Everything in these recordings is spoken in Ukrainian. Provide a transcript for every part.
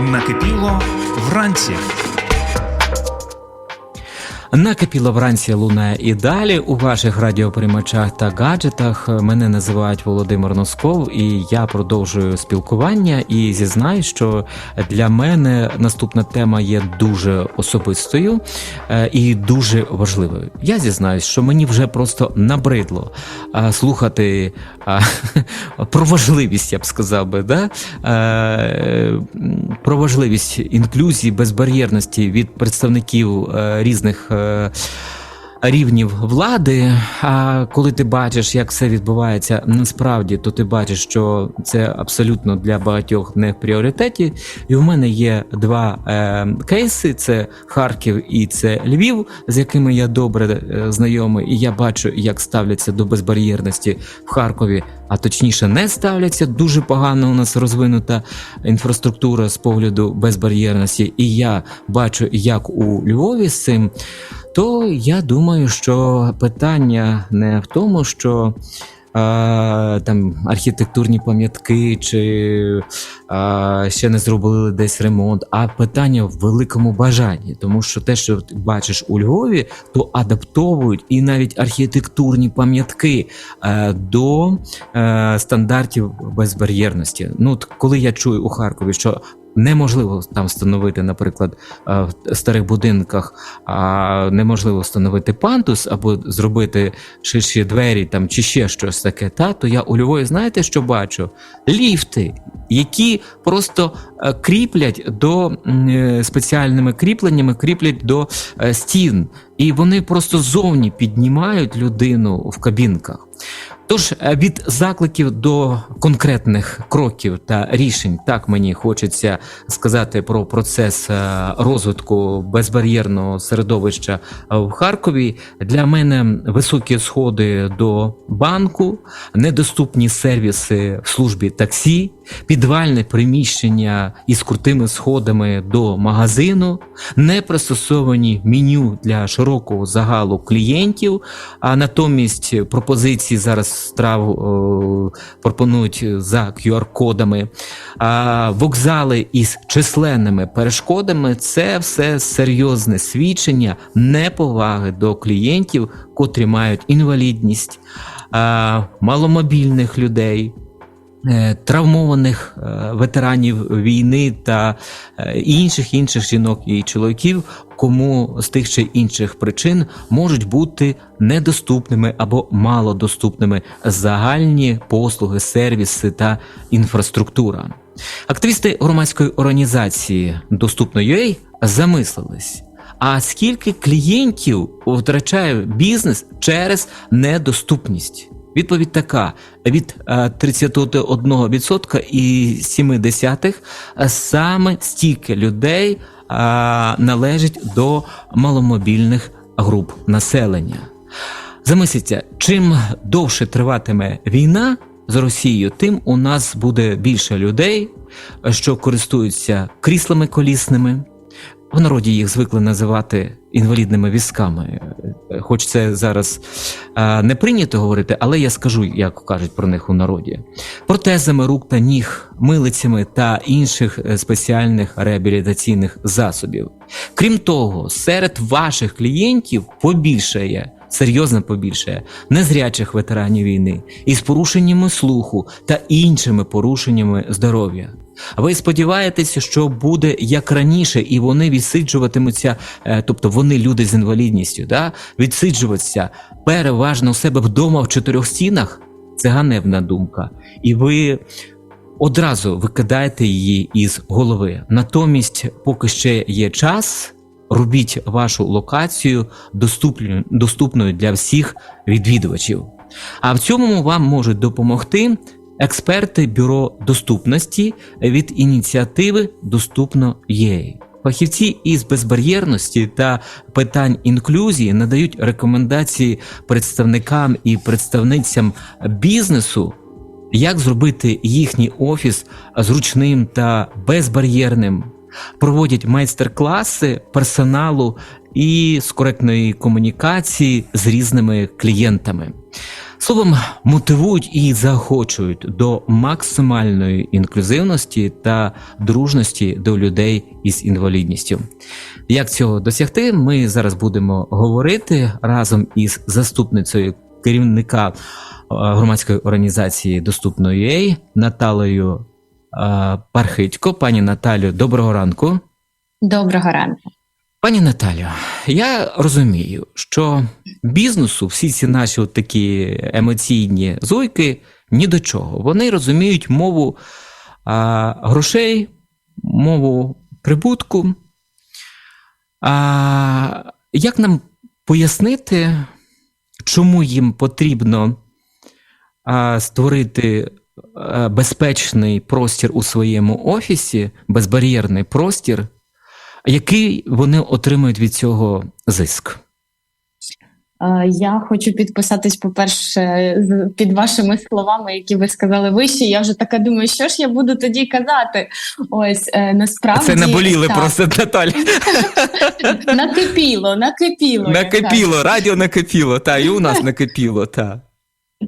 Накипіло вранці. Накипіло вранці лунає і далі у ваших радіоприймачах та гаджетах. Мене називають Володимир Носков, і я продовжую спілкування. І зізнаю, що для мене наступна тема є дуже особистою е, і дуже важливою. Я зізнаюсь, що мені вже просто набридло е, слухати е, про важливість, я б сказав би, да? про важливість інклюзії, безбар'єрності від представників різних. Е, Рівнів влади, а коли ти бачиш, як все відбувається насправді, то ти бачиш, що це абсолютно для багатьох не в пріоритеті. І в мене є два е, кейси: це Харків і це Львів, з якими я добре е, знайомий, і я бачу, як ставляться до безбар'єрності в Харкові, а точніше не ставляться. Дуже погано у нас розвинута інфраструктура з погляду безбар'єрності. І я бачу, як у Львові з цим. То я думаю, що питання не в тому, що а, там архітектурні пам'ятки чи а, ще не зробили десь ремонт, а питання в великому бажанні, тому що те, що ти бачиш у Львові, то адаптовують і навіть архітектурні пам'ятки е, до е, стандартів безбар'єрності. Ну, коли я чую у Харкові, що Неможливо там встановити, наприклад, е, в старих будинках, а неможливо встановити пантус або зробити ширші двері там чи ще щось таке. Та то я у Львові, знаєте, що бачу? Ліфти, які просто е, кріплять до е, спеціальними кріпленнями, кріплять до стін, і вони просто зовні піднімають людину в кабінках. Тож е, від закликів до конкретних кроків та рішень, так мені хочеться сказати про процес е, розвитку безбар'єрного середовища в Харкові. Для мене високі сходи до банку, недоступні сервіси в службі таксі, підвальне приміщення із крутими сходами до магазину, не пристосовані меню для широкого загалу клієнтів, а натомість пропозиції зараз страв пропонують за QR-кодами, вокзали із численними перешкодами це все серйозне свідчення неповаги до клієнтів, котрі мають інвалідність, маломобільних людей. Е, Травмованих е, ветеранів війни та е, інших інших жінок і чоловіків, кому з тих чи інших причин можуть бути недоступними або малодоступними загальні послуги, сервіси та інфраструктура. Активісти громадської організації Доступно.ua замислились. А скільки клієнтів втрачає бізнес через недоступність? Відповідь така: від е, 31% і 0,7% саме стільки людей е, належить до маломобільних груп населення. Замисліться, чим довше триватиме війна з Росією, тим у нас буде більше людей, що користуються кріслами колісними. В народі їх звикли називати інвалідними візками. Хоч це зараз е, не прийнято говорити, але я скажу, як кажуть про них у народі: протезами рук та ніг, милицями та інших е, спеціальних реабілітаційних засобів. Крім того, серед ваших клієнтів побільшає. Серйозно побільшає незрячих ветеранів війни із порушеннями слуху та іншими порушеннями здоров'я. Ви сподіваєтеся, що буде як раніше, і вони відсиджуватимуться, е, тобто вони люди з інвалідністю, да? відсиджуватися переважно у себе вдома в чотирьох стінах? Це ганебна думка. І ви одразу викидаєте її із голови. Натомість, поки ще є час, робіть вашу локацію доступною, доступною для всіх відвідувачів. А в цьому вам можуть допомогти експерти бюро доступності від ініціативи Доступно ЄЙ. Фахівці із безбар'єрності та питань інклюзії надають рекомендації представникам і представницям бізнесу, як зробити їхній офіс зручним та безбар'єрним. Проводять майстер-класи персоналу і з коректної комунікації з різними клієнтами. Словом, мотивують і заохочують до максимальної інклюзивності та дружності до людей із інвалідністю. Як цього досягти, ми зараз будемо говорити разом із заступницею керівника е, громадської організації Доступно.ua Наталею Пархитько. Пані Наталю, доброго ранку. Доброго ранку. Пані Наталю, я розумію, що бізнесу всі ці наші от такі емоційні зойки ні до чого. Вони розуміють мову а, грошей, мову прибутку. А, як нам пояснити, чому їм потрібно а, створити безпечний простір у своєму офісі, безбар'єрний простір? Який вони отримують від цього зиск? Е, Я хочу підписатись, по-перше, з- під вашими словами, які ви сказали вище. Я вже така думаю, що ж я буду тоді казати. Ось е, насправді Це наболіли так, просто Наталя. накипіло, накипіло. Накипіло, радіо накипіло, та і у нас накипіло, та.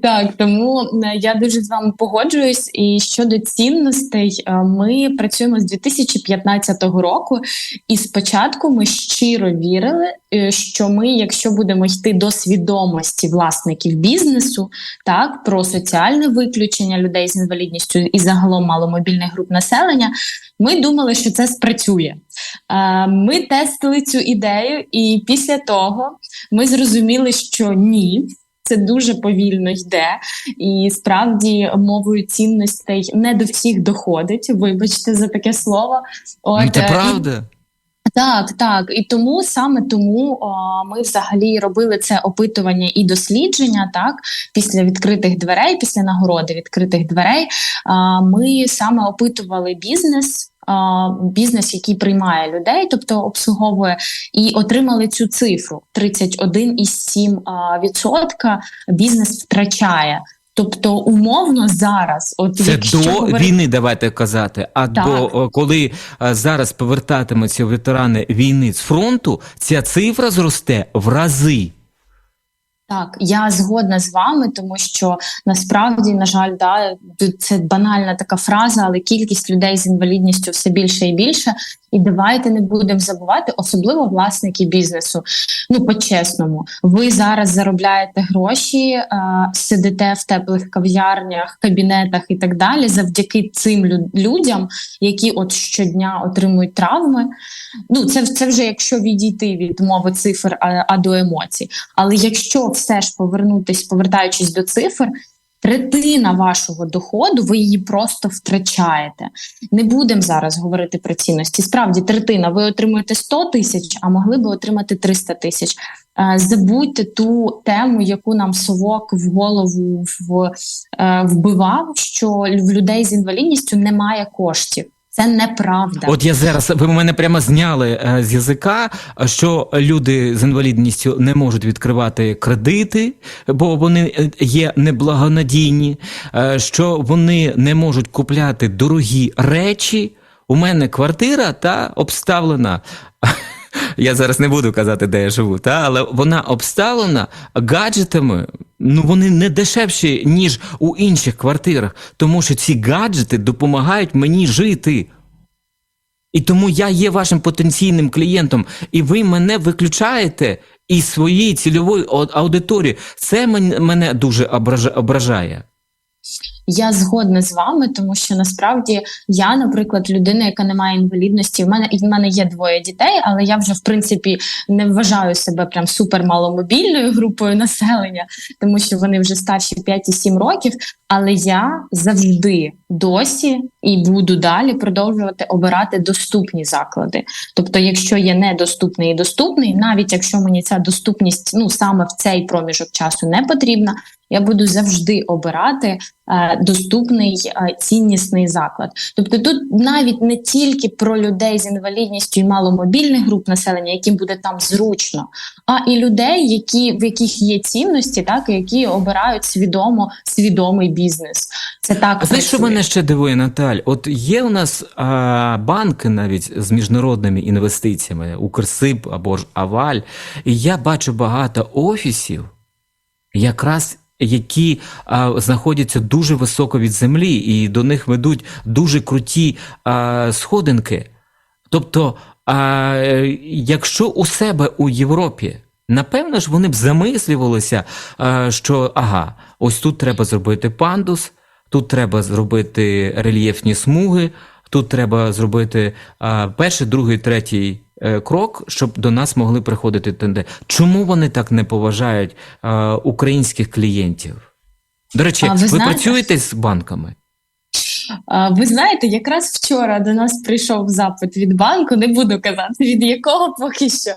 Так, тому е, я дуже з вами погоджуюсь. І щодо цінностей, е, ми працюємо з 2015 року, і спочатку ми щиро вірили, е, що ми, якщо будемо йти до свідомості власників бізнесу, так про соціальне виключення людей з інвалідністю і загалом маломобільних груп населення, ми думали, що це спрацює. Ми тестили цю ідею, і після того ми зрозуміли, що ні. Це дуже повільно йде, і справді мовою цінностей не до всіх доходить. Вибачте за таке слово. От, Ну, Це е, правда. так, так. І тому саме тому о, ми взагалі робили це опитування і дослідження. Так, після відкритих дверей, після нагороди відкритих дверей. А, ми саме опитували бізнес. Бізнес, який приймає людей, тобто обслуговує, і отримали цю цифру: 31,7% бізнес втрачає. Тобто, умовно зараз, от Це до говорити- війни, давайте казати. А Так. до коли а, зараз повертатимуться ветерани війни з фронту, ця цифра зросте в рази. Так, я згодна з вами, тому що насправді, на жаль, да, це банальна така фраза, але кількість людей з інвалідністю все більше і більше. І давайте не будемо забувати, особливо власники бізнесу. Ну, по-чесному, ви зараз заробляєте гроші, е, сидите в теплих кав'ярнях, кабінетах і так далі, завдяки цим лю- людям, які от щодня отримують травми. Ну, це, це вже якщо відійти від мови цифр, а, а до емоцій. Але якщо все ж повернутись, повертаючись до цифр, третина вашого доходу, ви її просто втрачаєте. Не будемо зараз говорити про цінності. Справді, третина, ви отримуєте 100 тисяч, а могли би отримати 300 тисяч. Е, Забудьте ту тему, яку нам совок в голову е, вбивав, що в людей з інвалідністю немає коштів. Це неправда. От я зараз ви мене прямо зняли е, з язика, що люди з інвалідністю не можуть відкривати кредити, бо вони е, є неблагонадійні, е, що вони не можуть купляти дорогі речі. У мене квартира та обставлена. Я зараз не буду казати, де я живу, та але вона обставлена гаджетами. Ну вони не дешевші ніж у інших квартирах, тому що ці гаджети допомагають мені жити. І тому я є вашим потенційним клієнтом, і ви мене виключаєте із своєї цільової аудиторії. Це мене дуже ображає. Я згодна з вами, тому що насправді я, наприклад, людина, яка не має інвалідності. В мене і в мене є двоє дітей, але я вже в принципі не вважаю себе прям супермаломобільною групою населення, тому що вони вже старші 5 і 7 років. Але я завжди досі і буду далі продовжувати обирати доступні заклади. Тобто, якщо є недоступний і доступний, навіть якщо мені ця доступність ну саме в цей проміжок часу не потрібна, я буду завжди обирати доступний е, ціннісний заклад. Тобто тут навіть не тільки про людей з інвалідністю і маломобільних груп населення, яким буде там зручно, а і людей, які в яких є цінності, так які обирають свідомо свідомий бізнес. Це так знаєш, що мене ще дивує, Наталь? От є у нас а, банки навіть з міжнародними інвестиціями, Укрсиб або ж Аваль, і я бачу багато офісів, якраз які а, знаходяться дуже високо від землі, і до них ведуть дуже круті а, сходинки. Тобто, а, якщо у себе у Європі, напевно ж вони б замислювалися, а, що ага, ось тут треба зробити пандус, тут треба зробити рельєфні смуги, тут треба зробити а, перший, другий, третій е, крок, щоб до нас могли приходити тенде. Чому вони так не поважають а, українських клієнтів? До речі, А, ви ви, знаєте- працюєте з банками? Ви знаєте, якраз вчора до нас прийшов запит від банку, не буду казати від якого поки що,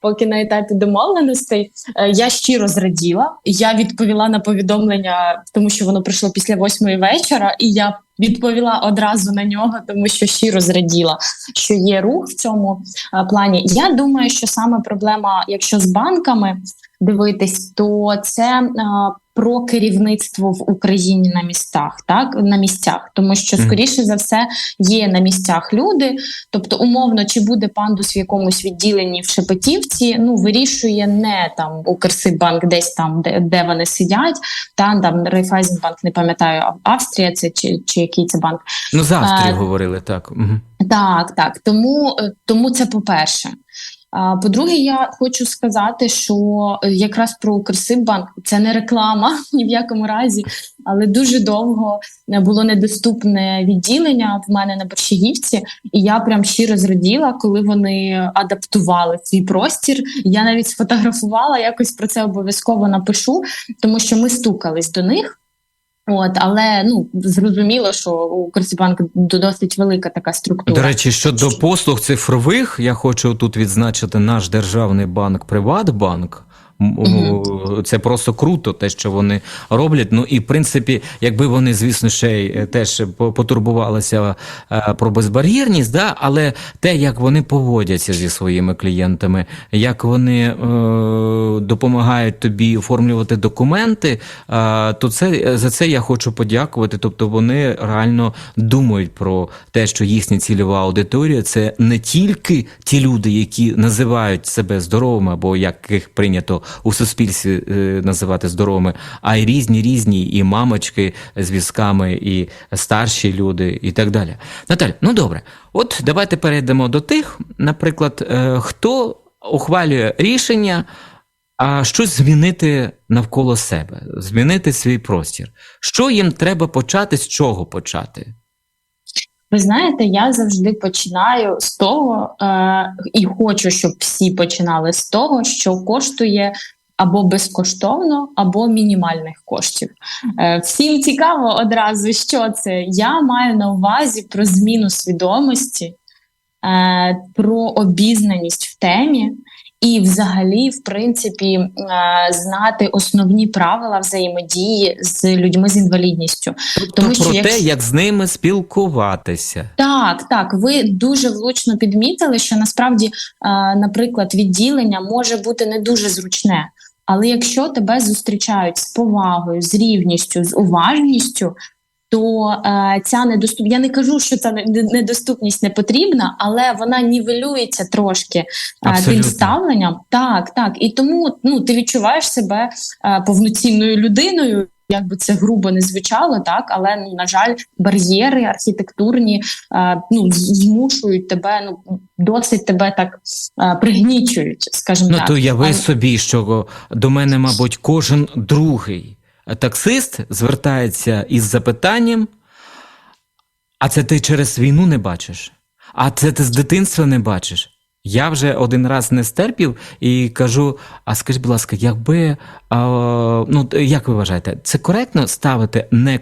поки на етапі домовленостей. Е, Я щиро зраділа. Я відповіла на повідомлення, тому що воно прийшло після восьмої вечора, і я відповіла одразу на нього, тому що щиро зраділа, що є рух в цьому е, плані. Я думаю, що саме проблема, якщо з банками дивитись, то це е, про керівництво в Україні на містах, так на місцях, тому що скоріше за все є на місцях люди. Тобто, умовно, чи буде пандус в якомусь відділенні в Шепетівці, ну вирішує не там Укрсиббанк, десь там, де, де вони сидять, та там Райфайзенбанк, не пам'ятаю, Австрія це чи, чи який це банк. Ну, за Австрію А, говорили так. Угу. Так, так. Тому, е, тому це по-перше. А, По-друге, я хочу сказати, що е, якраз про Укрсиббанк це не реклама ні в якому разі, але дуже довго е, було недоступне відділення в мене на Борщагівці, і я прям щиро зраділа, коли вони адаптували свій простір. Я навіть сфотографувала, якось про це обов'язково напишу, тому що ми стукались до них. От, але ну зрозуміло, що Укрсибанк досить велика така структура. До речі, щодо послуг цифрових, я хочу тут відзначити наш державний банк Приватбанк. Це просто круто, те, що вони роблять. Ну і в принципі, якби вони, звісно, ще й е, теж по- потурбувалися е, про безбар'єрність, да, але те, як вони поводяться зі своїми клієнтами, як вони е, допомагають тобі оформлювати документи, е, то це за це я хочу подякувати. Тобто вони реально думають про те, що їхня цільова аудиторія це не тільки ті люди, які називають себе здоровими, або яких прийнято у суспільстві е, називати здоровими, а й різні різні і мамочки з візками, і старші люди, і так далі. Наталя, ну добре, от давайте перейдемо до тих, наприклад, е, хто ухвалює рішення. А щось змінити навколо себе, змінити свій простір. Що їм треба почати, з чого почати? Ви знаєте, я завжди починаю з того, е, і хочу, щоб всі починали з того, що коштує або безкоштовно, або мінімальних коштів. Е, всім цікаво одразу, що це. Я маю на увазі про зміну свідомості, е, про обізнаність в темі. І, взагалі, в принципі, е, знати основні правила взаємодії з людьми з інвалідністю. Тобто Тому що про те, якщо- як з ними спілкуватися. Так, так, ви дуже влучно підмітили, що насправді, е, наприклад, відділення може бути не дуже зручне. Але якщо тебе зустрічають з повагою, з рівністю, з уважністю, то е, ця недоступ... Я не кажу, що ця не- недоступність не потрібна, але вона нівелюється трошки е, тим ставленням. Так, так. І тому ну, ти відчуваєш себе е, повноцінною людиною. Як би це грубо не звучало, так але ну на жаль, бар'єри архітектурні е, ну змушують тебе, ну досить тебе так е, пригнічують, скажімо Ну так. то уяви Але- собі, що до мене, мабуть, кожен другий таксист звертається із запитанням: а це ти через війну не бачиш? А це ти з дитинства не бачиш? Я вже один раз не стерпів і кажу: а скажіть, будь ласка, якби а, ну як ви вважаєте, це коректно ставити не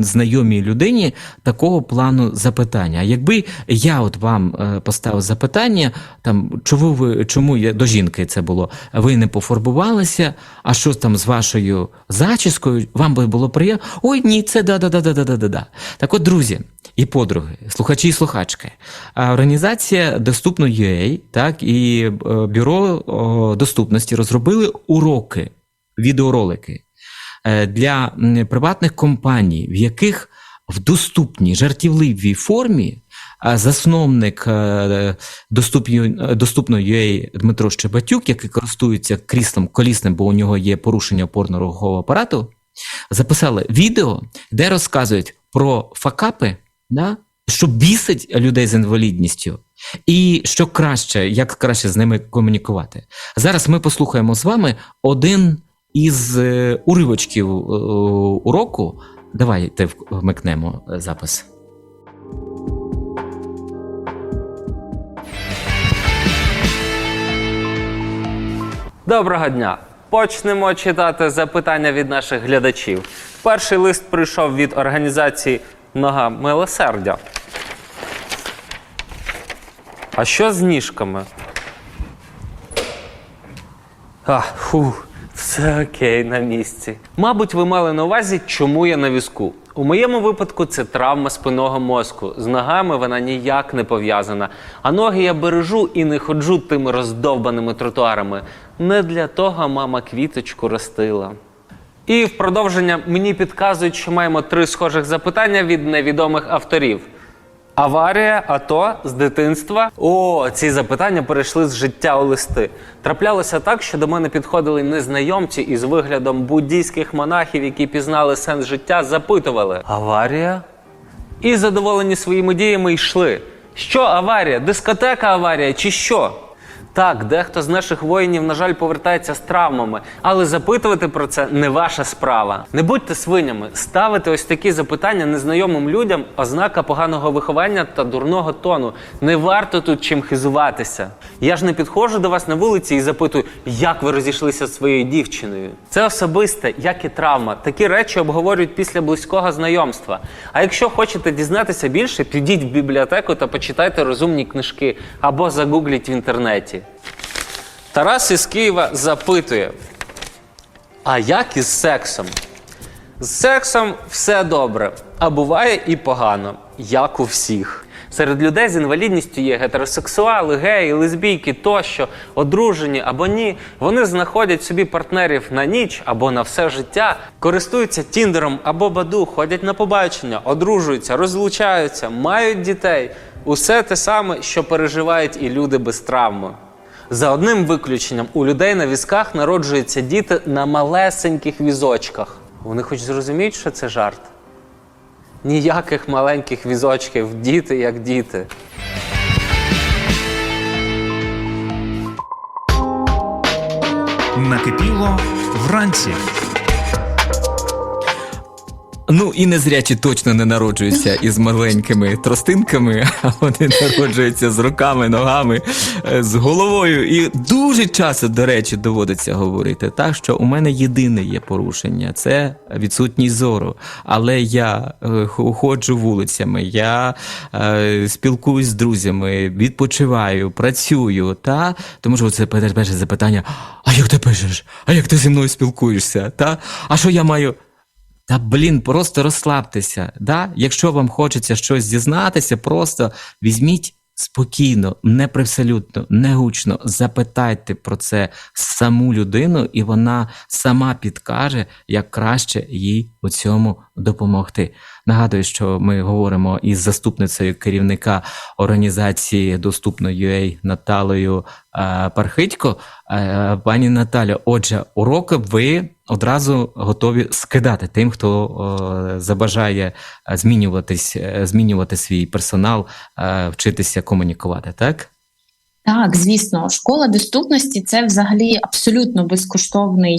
знайомій людині такого плану запитання? Якби я от вам е, поставив запитання, там чому ви чому я до жінки це було? Ви не пофарбувалися? А що там з вашою зачіскою? Вам би було приємно? Ой, ні, це да, да, да, да, да, да, да. Так, от, друзі і подруги, слухачі і слухачки, організація Доступно.ua, так і е, бюро доступності розробили уроки, відеоролики е, для приватних компаній, в яких в доступній жартівливій формі засновник е, доступні- доступно.ua Дмитро Щебатюк, який користується кріслом колісним, бо у нього є порушення опорно-рухового апарату, записали відео, де розказують про факапи, да, що бісить людей з інвалідністю, і що краще, як краще з ними комунікувати. Зараз ми послухаємо з вами один із е, уривочків е, уроку. Давайте вмикнемо е, запис. Доброго дня! Почнемо читати запитання від наших глядачів. Перший лист прийшов від організації Нога милосердя. А що з ніжками? А, фу, все окей, на місці. Мабуть, ви мали на увазі, чому я на візку. У моєму випадку це травма спинного мозку. З ногами вона ніяк не пов'язана. А ноги я бережу і не ходжу тими роздовбаними тротуарами. Не для того мама квіточку ростила. І в продовження мені підказують, що маємо три схожих запитання від невідомих авторів. Аварія, АТО з дитинства. О, ці запитання перейшли з життя у листи. Траплялося так, що до мене підходили незнайомці із виглядом буддійських монахів, які пізнали сенс життя, запитували: Аварія? І задоволені своїми діями йшли. Що аварія? Дискотека аварія чи що? Так, дехто з наших воїнів, на жаль, повертається з травмами, але запитувати про це не ваша справа. Не будьте свинями, ставити ось такі запитання незнайомим людям ознака поганого виховання та дурного тону. Не варто тут чим хизуватися. Я ж не підходжу до вас на вулиці і запитую, як ви розійшлися з своєю дівчиною. Це особисте, як і травма. Такі речі обговорюють після близького знайомства. А якщо хочете дізнатися більше, підіть в бібліотеку та почитайте розумні книжки або загугліть в інтернеті. Тарас із Києва запитує: А як із сексом? З сексом все добре, а буває і погано, як у всіх. Серед людей з інвалідністю є гетеросексуали, геї, лесбійки тощо, одружені або ні. Вони знаходять собі партнерів на ніч або на все життя, користуються тіндером або баду, ходять на побачення, одружуються, розлучаються, мають дітей. Усе те саме, що переживають і люди без травми. За одним виключенням, у людей на візках народжуються діти на малесеньких візочках. Вони хоч зрозуміють, що це жарт? Ніяких маленьких візочків, діти як діти. Накипіло вранці. Ну і незрячі точно не народжуються із маленькими тростинками, а вони народжуються з руками, ногами, е, з головою. І дуже часто, до речі, доводиться говорити так, що у мене єдине є порушення це відсутність зору. Але я е, ходжу вулицями, я е, спілкуюсь з друзями, відпочиваю, працюю. Та? Тому що це перше запитання: а як ти пишеш? А як ти зі мною спілкуєшся? Та? А що я маю? Та блін, просто розслабтеся. Да? Якщо вам хочеться щось дізнатися, просто візьміть спокійно, не привселютно, не гучно, запитайте про це саму людину, і вона сама підкаже, як краще їй у цьому допомогти. Нагадую, що ми говоримо із заступницею керівника організації Доступно.ua Наталею е, Пархитько. Е, Пані Наталя, отже, уроки ви одразу готові скидати тим, хто е, забажає е, змінюватись, е, змінювати свій персонал, вчитися комунікувати, так? Так, звісно, школа доступності це взагалі абсолютно безкоштовний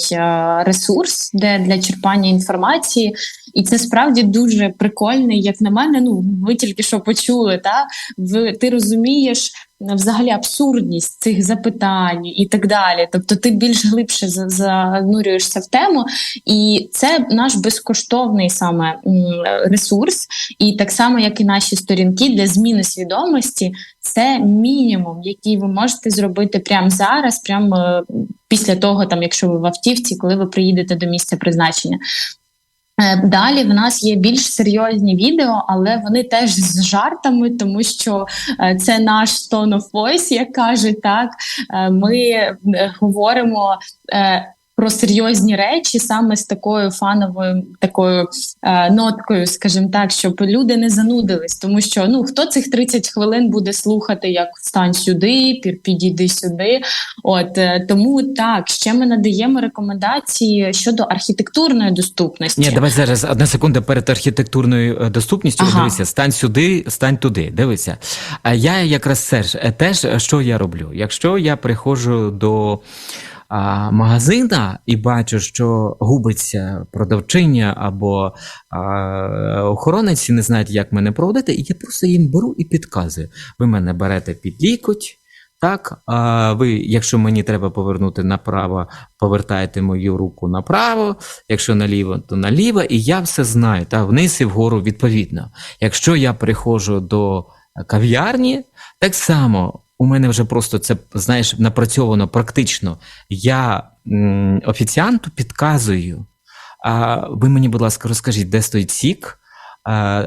ресурс, де для черпання інформації І це справді дуже прикольно, як на мене. Ну ви тільки що почули, та ви ти розумієш взагалі абсурдність цих запитань і так далі. Тобто, ти більш глибше занурюєшся в тему, і це наш безкоштовний саме ресурс, і так само, як і наші сторінки для зміни свідомості, це мінімум, який ви можете зробити прямо зараз, прямо е, після того, там, якщо ви в автівці, коли ви приїдете до місця призначення. Е, Далі в нас є більш серйозні відео, але вони теж з жартами, тому що е, це наш tone of voice, як кажуть, так Е, ми говоримо. Про серйозні речі саме з такою фановою такою е, ноткою, скажімо так, щоб люди не занудились, тому що ну хто цих 30 хвилин буде слухати, як встань сюди, підійди сюди. От е, тому так ще ми надаємо рекомендації щодо архітектурної доступності. Ні, давай зараз одна секунда перед архітектурною е, доступністю. Ага. Дивися, стань сюди, стань туди. Дивися. А я якраз е, теж е, що я роблю? Якщо я приходжу до а, магазина і бачу, що губиться продавчиня або а, охоронець і не знають, як мене проводити, і я просто їм беру і підказую. Ви мене берете під лікоть. Так, а ви, якщо мені треба повернути направо, повертаєте мою руку направо, якщо наліво, то наліво, і я все знаю, та вниз і вгору відповідно. Якщо я приходжу до кав'ярні, так само у мене вже просто це знаєш напрацьовано практично. Я м, офіціанту підказую. А ви мені, будь ласка, розкажіть, де стоїть сік а,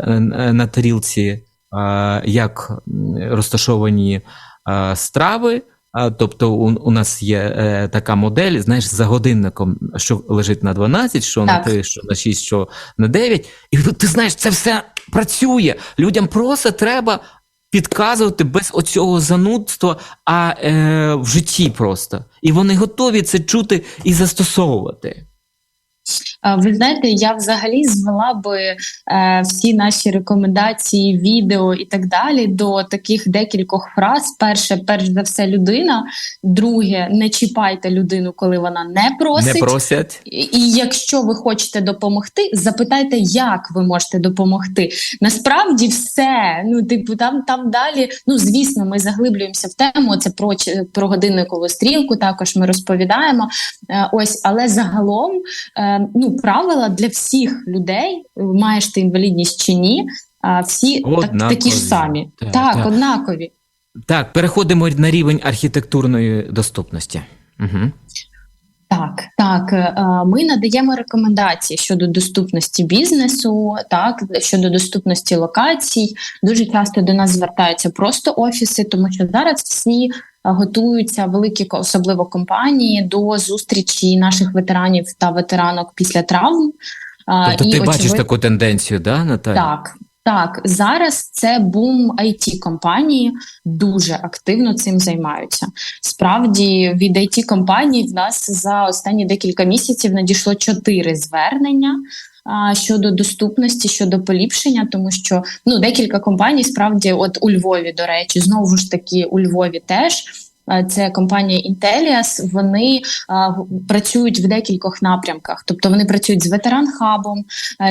на тарілці, а, як розташовані а, страви. А, тобто у, у нас є е, така модель, знаєш, за годинником, що лежить на 12, що на 3, що на 6, що на 9. І ти знаєш, це все працює. Людям просто треба підказувати без оцього занудства, а е, в житті просто. І вони готові це чути і застосовувати. Ви знаєте, я взагалі звела би е, всі наші рекомендації, відео і так далі до таких декількох фраз. Перше, перш за все, людина. Друге, не чіпайте людину, коли вона не просить. Не просять. І і якщо ви хочете допомогти, запитайте, як ви можете допомогти. Насправді все. Ну, типу, там там далі. Ну, звісно, ми заглиблюємося в тему. Це про, про годинникову стрілку. Також ми розповідаємо. Е, ось, але загалом, е, ну, правила для всіх людей, маєш ти інвалідність чи ні. Всі так, Однакові. такі ж самі, Так, так, так. однакові. Так, переходимо на рівень архітектурної доступності. Угу. Так, так, е, ми надаємо рекомендації щодо доступності бізнесу, так щодо доступності локацій. Дуже часто до нас звертаються просто офіси, тому що зараз всі е, готуються великі особливо компанії до зустрічі наших ветеранів та ветеранок після травм. Тобто ти і, бачиш таку тенденцію, да, Наталя? так, так, зараз це бум it компанії дуже активно цим займаються. Справді від it компаній в нас за останні декілька місяців надійшло чотири звернення. Щодо доступності, щодо поліпшення, тому що ну декілька компаній справді, от у Львові, до речі, знову ж таки у Львові теж це компанія Intellias, Вони а, працюють в декількох напрямках, тобто вони працюють з ветеран-хабом,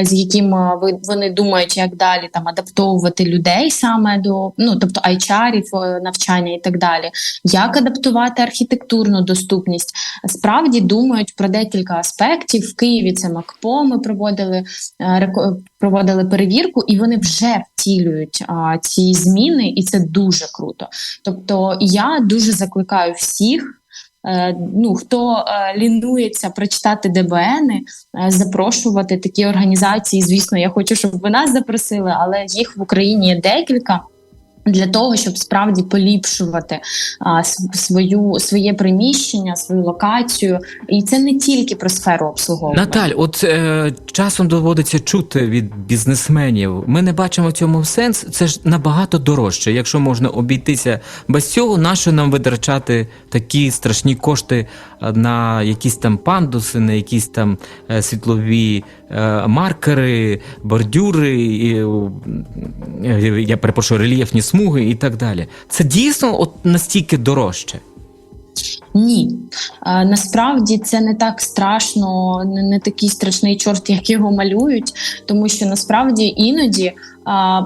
з яким ви вони думають, як далі там адаптовувати людей саме до ну тобто айчарів, е, навчання і так далі. Як адаптувати архітектурну доступність? Справді думають про декілька аспектів. В Києві це МакПо. Ми проводили е, проводили перевірку, і вони вже втілюють а, ці зміни, і це дуже круто. Тобто, я дуже закликаю всіх. е, Ну, хто е, лінується прочитати ДБНи, е, запрошувати такі організації. Звісно, я хочу, щоб ви нас запросили, але їх в Україні є декілька. Для того щоб справді поліпшувати а, свою своє приміщення, свою локацію, і це не тільки про сферу обслуговування. Наталь, от е, часом доводиться чути від бізнесменів. Ми не бачимо в цьому сенс. Це ж набагато дорожче. Якщо можна обійтися без цього, нащо нам витрачати такі страшні кошти е, на якісь там пандуси, на якісь там е, світлові е, маркери, бордюри, і, е, я перепрошую, рельєфні смуги і так далі. Це дійсно от настільки дорожче. Ні, а, насправді це не так страшно, не, не такий страшний чорт, як його малюють, тому що насправді іноді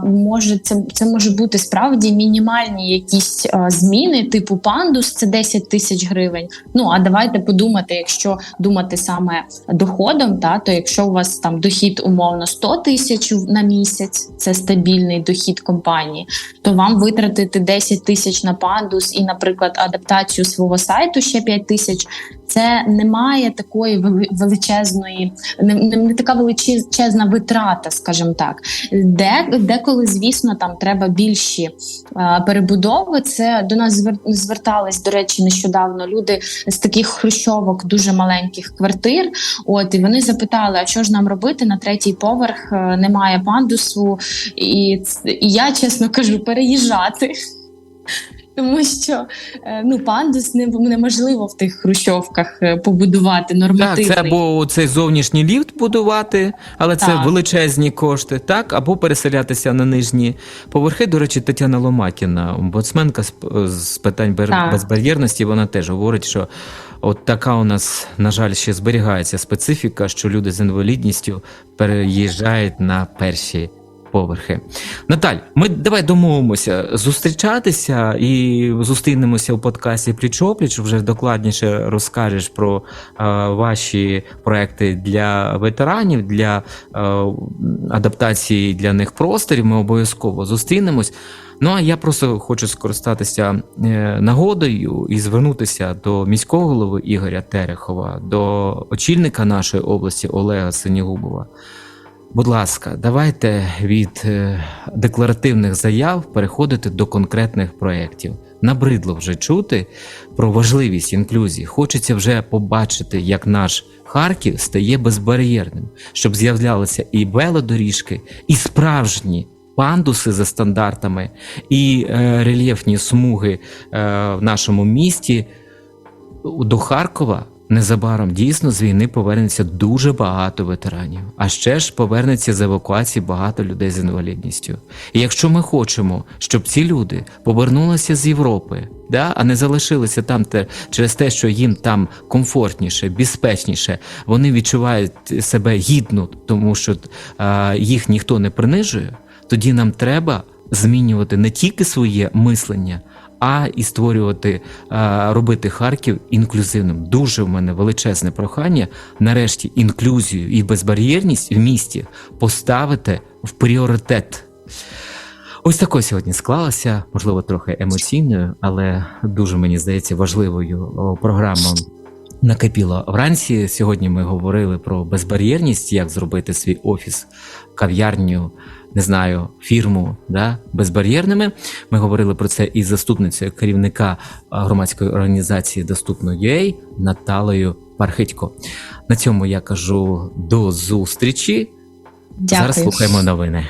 може це, це може бути справді мінімальні якісь зміни, типу пандус, це 10 тисяч гривень. Ну а давайте подумати, якщо думати саме доходом, та то якщо у вас там дохід умовно 100 тисяч на місяць, це стабільний дохід компанії, то вам витратити 10 тисяч на пандус і, наприклад, адаптацію свого сайту ще 5 тисяч. Це не має такої величезної, не, не, не така величезна витрата, скажімо так. Де деколи, звісно, там треба більші е, перебудови. Це до нас звер, звертались, до речі, нещодавно люди з таких хрущовок, дуже маленьких квартир. От і вони запитали, а що ж нам робити на третій поверх? е, Немає пандусу, і, і я чесно кажу, переїжджати. Тому що е, ну пандус не, неможливо в тих хрущовках е, побудувати Так, це або цей зовнішній ліфт будувати, але це Так. величезні кошти, так, або переселятися на нижні поверхи. До речі, Тетяна Ломакіна, омбудсменка з, питань Так. безбар'єрності, вона теж говорить, що от така у нас, на жаль, ще зберігається специфіка, що люди з інвалідністю переїжджають на перші. Поверхи. Наталь, ми давай домовимося зустрічатися і зустрінемося у подкасті Пліч-опліч. Вже докладніше розкажеш про е, ваші проекти для ветеранів, для е, адаптації для них просторів. Ми обов'язково зустрінемось. Ну а я просто хочу скористатися е, нагодою і звернутися до міського голови Ігоря Терехова, до очільника нашої області Олега Синігубова. Будь ласка, давайте від е, декларативних заяв переходити до конкретних проєктів. Набридло вже чути про важливість інклюзії. Хочеться вже побачити, як наш Харків стає безбар'єрним, щоб з'являлися і велодоріжки, і справжні пандуси за стандартами, і е, рельєфні смуги е, в нашому місті. До Харкова незабаром дійсно з війни повернеться дуже багато ветеранів. А ще ж повернеться з евакуації багато людей з інвалідністю. І якщо ми хочемо, щоб ці люди повернулися з Європи, да, а не залишилися там те, через те, що їм там комфортніше, безпечніше, вони відчувають себе гідно, тому що е, їх ніхто не принижує, тоді нам треба змінювати не тільки своє мислення, а і створювати, робити Харків інклюзивним. Дуже в мене величезне прохання. Нарешті інклюзію і безбар'єрність в місті поставити в пріоритет. Ось такою сьогодні склалася, можливо, трохи емоційною, але дуже мені здається важливою о, програма накипіла вранці. Сьогодні ми говорили про безбар'єрність, як зробити свій офіс, кав'ярню, не знаю, фірму да, безбар'єрними. Ми говорили про це із заступницею керівника громадської організації Доступно.UA Наталею Пархитько. На цьому я кажу до зустрічі. Дякую. Зараз слухаємо новини.